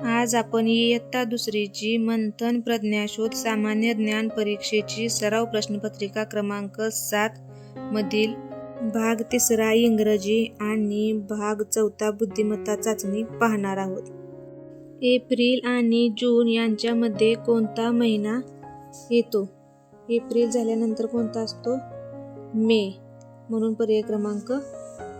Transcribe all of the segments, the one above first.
आज आपण इयत्ता दुसरीची मंथन प्रज्ञाशोध सामान्य ज्ञान परीक्षेची सराव प्रश्नपत्रिका क्रमांक सात मधील भाग तिसरा इंग्रजी आणि भाग चौथा बुद्धिमत्ता चाचणी पाहणार आहोत. एप्रिल आणि जून यांच्यामध्ये कोणता महिना येतो? एप्रिल झाल्यानंतर कोणता असतो? मे म्हणून पर्याय क्रमांक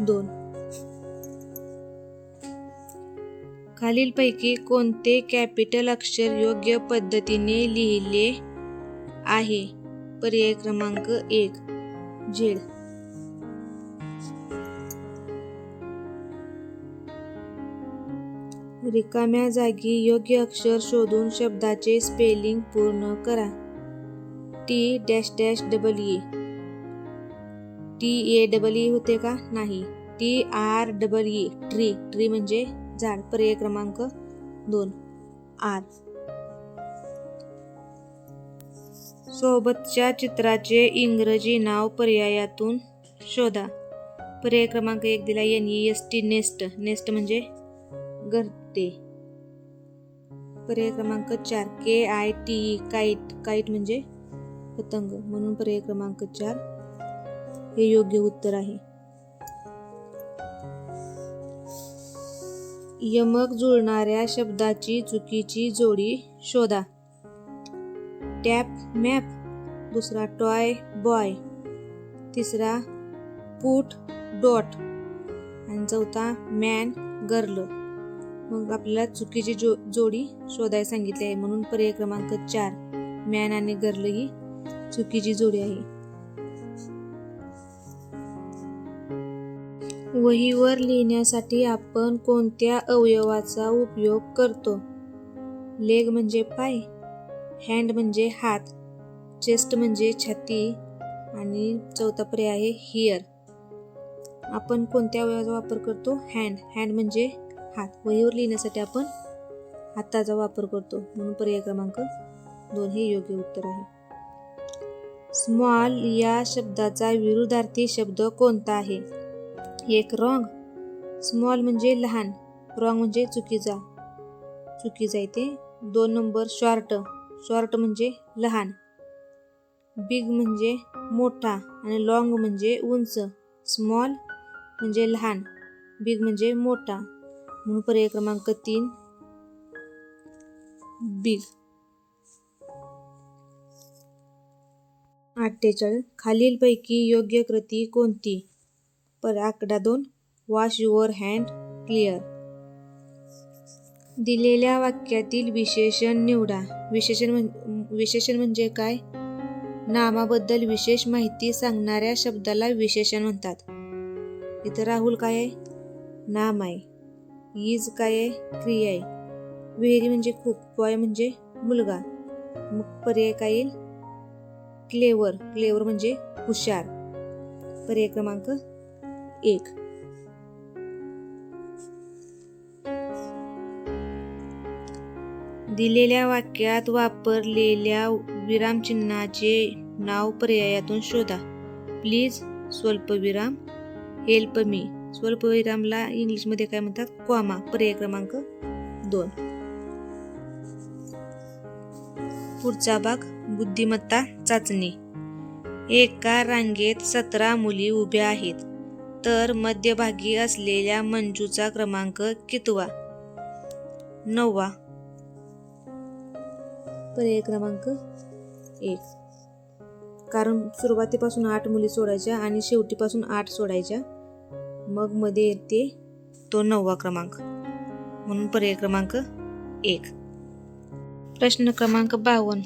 दोन. खालीलपैकी कोणते कॅपिटल अक्षर योग्य पद्धतीने लिहिले आहे? पर्याय क्रमांक एक झेड. रिकाम्या जागी योग्य अक्षर शोधून शब्दाचे स्पेलिंग पूर्ण करा. T dash dash double E T A double E होते का? नाही. T R double E tree. Tree म्हणजे झाड. पर्याय क्रमांक दोन. आर सोबतच्या चित्राचे इंग्रजी नाव पर्यायातून शोधा. पर्याय क्रमांक एक दिला N E S T nest nest म्हणजे घरटे. पर्याय क्रमांक चार K I T E kite kite म्हणजे पतंग. म्हणून पर्याय क्रमांक चार हे योग्य उत्तर आहे. यमक जुळणाऱ्या शब्दाची चुकीची जोडी शोधा. Tap map. दुसरा टॉय बॉय. तिसरा पुट डॉट. आणि चौथा मॅन गर्ल. मग आपल्याला चुकीची जो जोडी शोधायला सांगितली आहे. म्हणून पर्याय क्रमांक चार मॅन आणि गर्ल ही चुकीची जोडी आहे. वहीवर लिहिण्यासाठी आपण कोणत्या अवयवाचा उपयोग करतो? लेग म्हणजे पाय हँड म्हणजे हात चेस्ट म्हणजे छाती आणि चौथा पर्याय आहे हिअर. आपण कोणत्या अवयवाचा वापर करतो? हँड. हँड म्हणजे हात. वहीवर लिहिण्यासाठी आपण हाताचा वापर करतो म्हणून पर्याय क्रमांक दोन हे योग्य उत्तर आहे. स्मॉल या शब्दाचा विरुद्धार्थी शब्द कोणता आहे? एक रॉंग. स्मॉल म्हणजे लहान रॉंग म्हणजे चुकीचा. चुकीचा आहे ते दोन नंबर शॉर्ट. शॉर्ट म्हणजे लहान. बिग म्हणजे मोठा आणि लॉंग म्हणजे उंच. स्मॉल म्हणजे लहान. बिग म्हणजे मोठा. म्हणून पर्याय क्रमांक तीन. बिग. अठ्ठेचाळीस. खालीलपैकी योग्य कृती कोणती? पर आकडा दोन वॉश युअर हँड क्लिअर दिलेल्या वाक्यातील विशेषण निवडा. विशेषण म्हण विशेषण म्हणजे काय? नामाबद्दल विशेष माहिती सांगणाऱ्या शब्दाला विशेषण म्हणतात. इथं राहुल काय आहे? नाम आहे. इज काय आहे? क्रिया आहे. विहिरी म्हणजे खूप पॉय म्हणजे मुलगा. मग पर्याय काय येईल? क्लेवर. क्लेवर म्हणजे हुशार. पर्याय क्रमांक एक. दिलेल्या वाक्यात वापरलेल्या विरामचिन्हाचे नाव पर्यायातून शोधा. प्लीज स्वल्पविराम हेल्प मी. स्वल्पविरामला इंग्लिशमध्ये काय म्हणतात? क्वामा पर्याय क्रमांक दोन. पुढचा भाग बुद्धिमत्ता चाचणी. एका रांगेत सतरा मुली उभ्या आहेत. तर मध्यभागी असलेल्या मंजूचा क्रमांक कितवा? नववा. पर्याय क्रमांक एक. कारण सुरुवातीपासून आठ मुली सोडायच्या आणि शेवटीपासून आठ सोडायच्या मग मध्ये येते तो नववा क्रमांक. म्हणून पर्याय क्रमांक एक. प्रश्न क्रमांक बावन्न.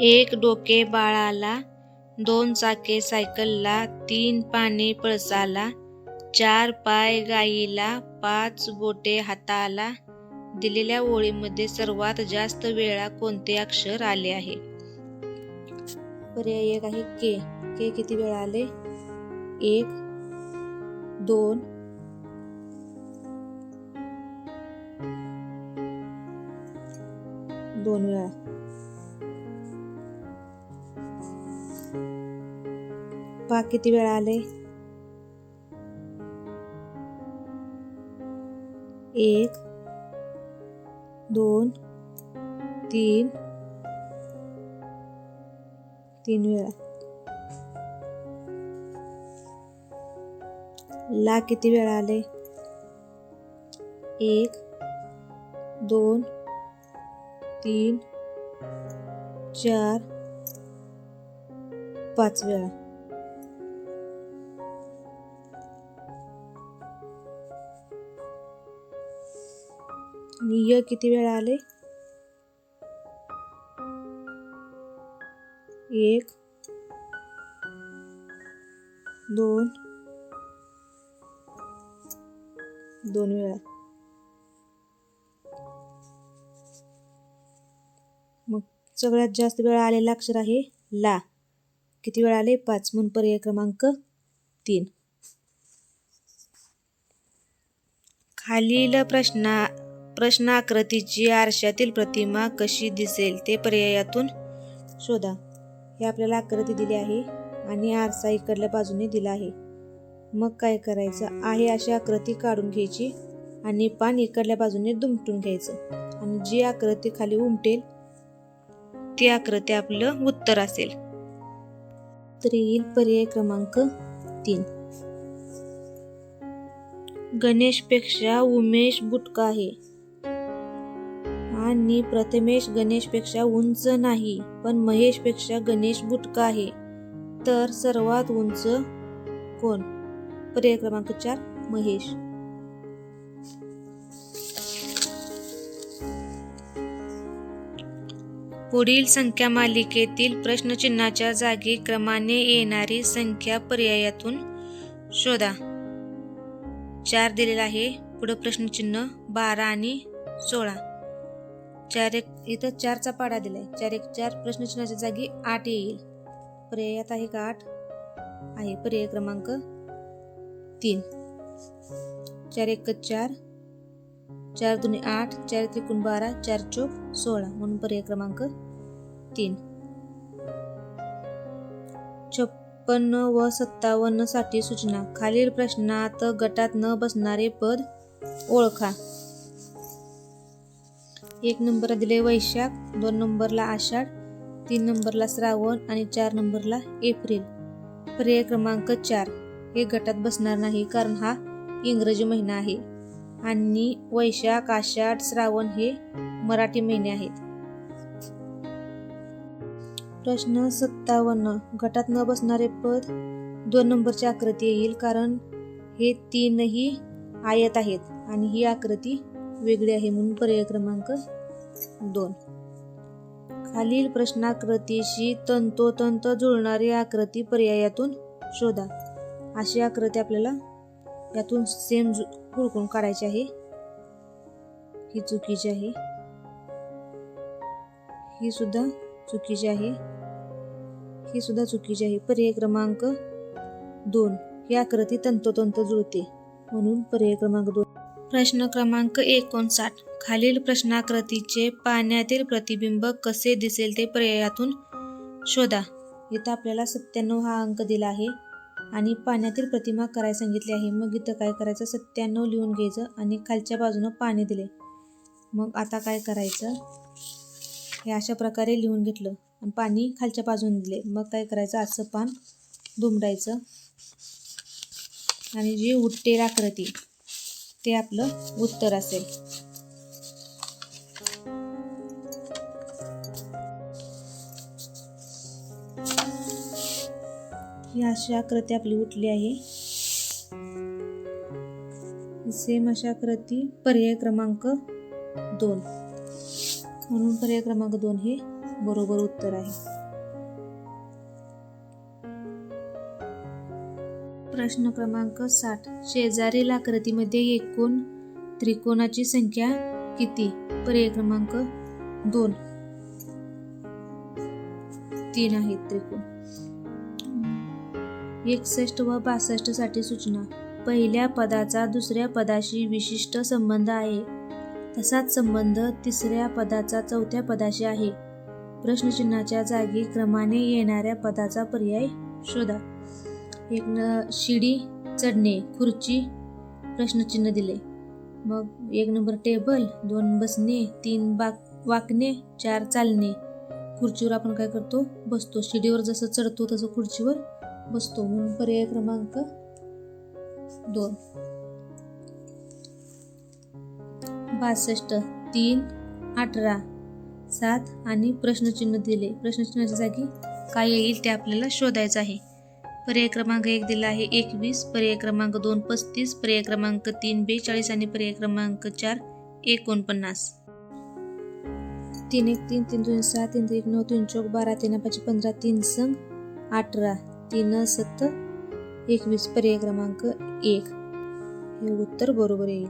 एक डोके बाळाला दोन चाके सायकलला तीन पाने पळसाला चार पाय गाईला पाच बोटे हाताला. दिलेल्या ओळीमध्ये सर्वात जास्त वेळा कोणते अक्षर आले आहे? पर्याय एक आहे के. के किती वेळा आले? एक दोन दोन वेळा. पा किती वेळा आले? एक दोन तीन तीन वेळा. ला किती वेळा आले? एक दोन तीन चार पाच वेळा. आणि य किती वेळा आले? एक दोन दोन वेळा. मग सगळ्यात जास्त वेळा आलेला अक्षर आहे ला. किती वेळा आले? पाच. म्हणून पर्याय क्रमांक तीन. खालील प्रश्ना प्रश्नाकृतीची आरशातील प्रतिमा कशी दिसेल ते पर्यायातून शोधा. हे आपल्याला आकृती दिली आहे आणि आरसा इकडल्या बाजूने दिला आहे. मग काय करायचं? आहे अशी आकृती काढून घ्यायची आणि पान इकडल्या बाजूने दुमटून घ्यायचं. आणि जी आकृती खाली उमटेल ती आकृती आपलं उत्तर असेल. तर येईल पर्याय क्रमांक तीन. गणेशपेक्षा उमेश बुटका आहे. आणि प्रथमेश गणेशपेक्षा उंच नाही पण महेशपेक्षा गणेश बुटका आहे. तर सर्वात उंच कोण? पर्याय क्रमांक चार महेश. पुढील संख्या मालिकेतील प्रश्नचिन्हाच्या जागी क्रमाने येणारी संख्या पर्यायातून शोधा. चार दिलेला आहे. पुढं प्रश्नचिन्ह बारा आणि सोळा. चार एक इथं चारचा पाडा दिलाय. चार एक चार प्रश्नचिन्हाच्या जागी आठ येईल. पर्यायात आहे का आठ? आहे. पर्याय क्रमांक तीन. चार एक चार. चार दोन्ही आठ चार त्रिकोण बारा चार चोक सोळा. म्हणून पर्याय क्रमांक तीन. छप्पन्न व सत्तावन्नसाठी सूचना. खालील प्रश्नात गटात न बसणारे पद ओळखा. एक नंबरला दिले वैशाख दोन नंबरला आषाढ तीन नंबरला श्रावण आणि चार नंबरला एप्रिल. पर्याय क्रमांक चार. हे गटात बसणार नाही कारण हा इंग्रजी महिना आहे. आणि वैशाख आषाढ श्रावण हे मराठी महिने आहेत. प्रश्न सत्तावन्न. गटात न बसणारे पद दोन नंबरची आकृती येईल कारण हे तीनही आयत आहेत आणि ही आकृती वेगळी आहे म्हणून पर्याय क्रमांक दोन. खालील प्रश्नाकृतीशी तंतोतंत जुळणारी आकृती पर्यायातून शोधा. अशी आकृती आपल्याला यातून सेम हुडकून काढायची आहे. ही चुकीची आहे. ही सुद्धा चुकीची आहे. ही सुद्धा चुकीची आहे. पर्याय क्रमांक दोन. ही आकृती तंतोतंत जुळते म्हणून पर्याय क्रमांक दोन. प्रश्न क्रमांक एकोणसाठ. खालील प्रश्नाकृतीचे पाण्यातील प्रतिबिंब कसे दिसेल ते पर्यायातून शोधा. इथं आपल्याला सत्त्याण्णव हा अंक दिला आहे आणि पाण्यातील प्रतिमा करायला सांगितली आहे? मग इथं काय करायचं? सत्त्याण्णव लिहून घ्यायचं आणि खालच्या बाजूनं पाणी दिले. मग आता काय करायचं? हे अशा प्रकारे लिहून घेतलं आणि पाणी खालच्या बाजूने दिले. मग काय करायचं? असं पान दुमडायचं. आणि जी उठतेर आकृती ते आपलं उत्तर असेल. ही अशी आकृती आपली उठली आहे. सेम अशा आकृती पर्याय क्रमांक दोन. म्हणून पर्याय क्रमांक दोन हे बरोबर उत्तर आहे. प्रश्न क्रमांक साठ. शेजारील आकृतीमध्ये एकूण त्रिकोणाची संख्या किती? पर्याय क्रमांक दोन. तीन आहेत त्रिकोण. एकसष्ट व बासष्टसाठी सूचना. पहिल्या पदाचा दुसऱ्या पदाशी विशिष्ट संबंध आहे. तसाच संबंध तिसऱ्या पदाचा चौथ्या पदाशी आहे. प्रश्नचिन्हाच्या जागी क्रमाने येणाऱ्या पदाचा पर्याय शोधा. एक न शिडी चढणे खुर्ची प्रश्नचिन्ह दिले. मग एक नंबर टेबल दोन बसणे तीन बाक वाकणे चार चालणे. खुर्चीवर आपण काय करतो? बसतो. शिडीवर जसं चढतो तसं खुर्चीवर बसतो. म्हणून पर्याय क्रमांक दोन. बासष्ट तीन अठरा सात आणि प्रश्नचिन्ह दिले. प्रश्नचिन्हाच्या जागी काय येईल ते आपल्याला शोधायचं आहे. पर्याय क्रमांक एक दिला आहे. एकवीस पर्याय क्रमांक दोन पस्तीस पर्याय क्रमांक तीन बेचाळीस आणि पर्याय क्रमांक चार एकोणपन्नास. तीन एक तीन तीन दोन सहा तीन एक नऊ तीन चौक बारा तीन पाच पंधरा तीन संघ अठरा तीन सत्त एकवीस पर्याय क्रमांक एक. हे उत्तर बरोबर येईल.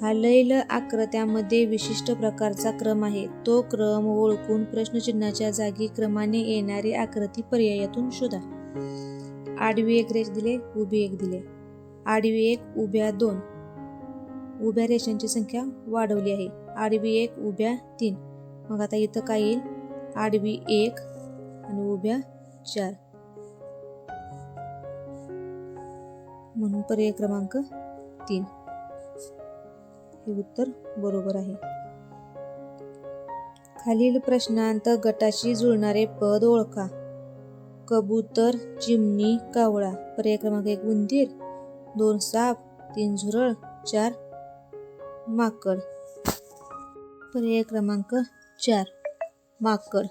खालील आकृत्यामध्ये विशिष्ट प्रकारचा क्रम आहे. तो क्रम ओळखून प्रश्नचिन्हाच्या जागी क्रमाने येणारी आकृती पर्यायातून शोधा. आडवी एक रेष दिले उभी एक दिले. आडवी एक उभ्या दोन. उभ्या रेषांची संख्या वाढवली आहे. आडवी एक उभ्या तीन. मग आता इथं काय येईल? आडवी एक आणि उभ्या चार. म्हणून पर्याय क्रमांक तीन. हे उत्तर बरोबर आहे. खालील प्रश्नांत गटाशी जुळणारे पद ओळखा. कबूतर चिमणी कावळा पर्याय क्रमांक एक उंदीर दोन साप तीन झुरळ चार माकड. पर्याय क्रमांक चार माकड.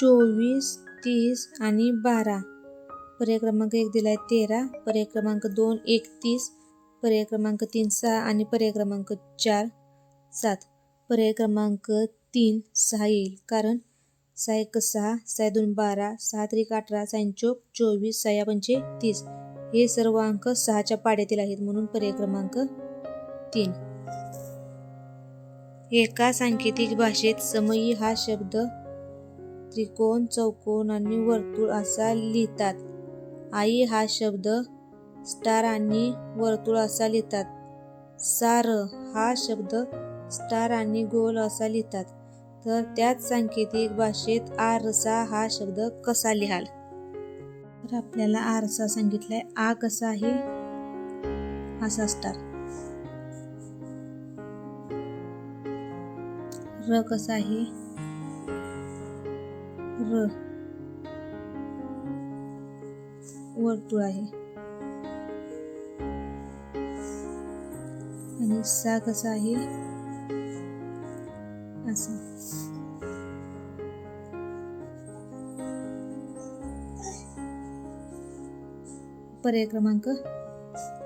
चोवीस तीस आणि बारा. पर्याय क्रमांक एक दिलाय तेरा पर्याय क्रमांक दोन एकतीस पर्याय क्रमांक तीन सहा आणि पर्याय क्रमांक चार सात. पर्याय क्रमांक तीन सहा येईल. कारण सहा एक सहा सहा दोन बारा सहा त्रिक अठरा सहा चोक चोवीस सहा पंचे तीस. हे सर्व अंक सहाच्या पाड्यातील आहेत. म्हणून पर्याय क्रमांक तीन. एका सांकेतिक भाषेत समयी हा शब्द त्रिकोण चौकोन आणि वर्तुळ असा लिहितात. आई हा शब्द स्टार आणि वर्तुळ असा लिहितात. सार हा शब्द स्टार आणि गोल असा लिहितात. तर त्याच सांकेतिक भाषेत आरसा हा शब्द कसा लिहाल? तर आपल्याला आरसा सांगितलाय आ कसा आहे? असा स्टार र कसा आहे? र. वर्तुळ आहे. आणि सा कसा आहे? पर्याय क्रमांक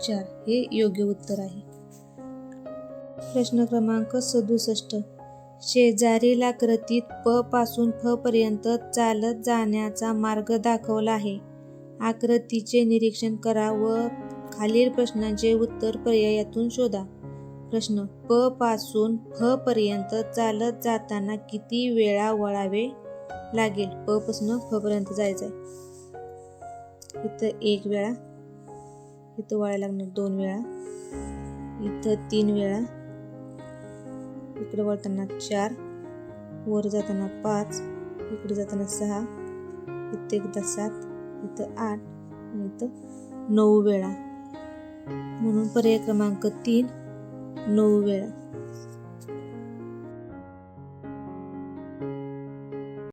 चार. हे योग्य उत्तर आहे. प्रश्न क्रमांक सदुसष्ट. शेजारील आकृतीत प पासून फ पर्यंत चालत जाण्याचा मार्ग दाखवला आहे. आकृतीचे निरीक्षण करा व खालील प्रश्नांचे उत्तर पर्यायातून शोधा. प्रश्न प पासून फ पर्यंत चालत जाताना किती वेळा वळावे लागेल? प पासून फ पर्यंत जायचं आहे इथं एक वेळा. इथं वळायला लागणार दोन वेळा. इथं तीन वेळा. इकडे वळताना चार. वर जाताना पाच. इकडे जाताना सहा. इथं एकदा सात. इथं आठ. आणि इथं नऊ वेळा. म्हणून पर्याय क्रमांक तीन नऊ वेळा.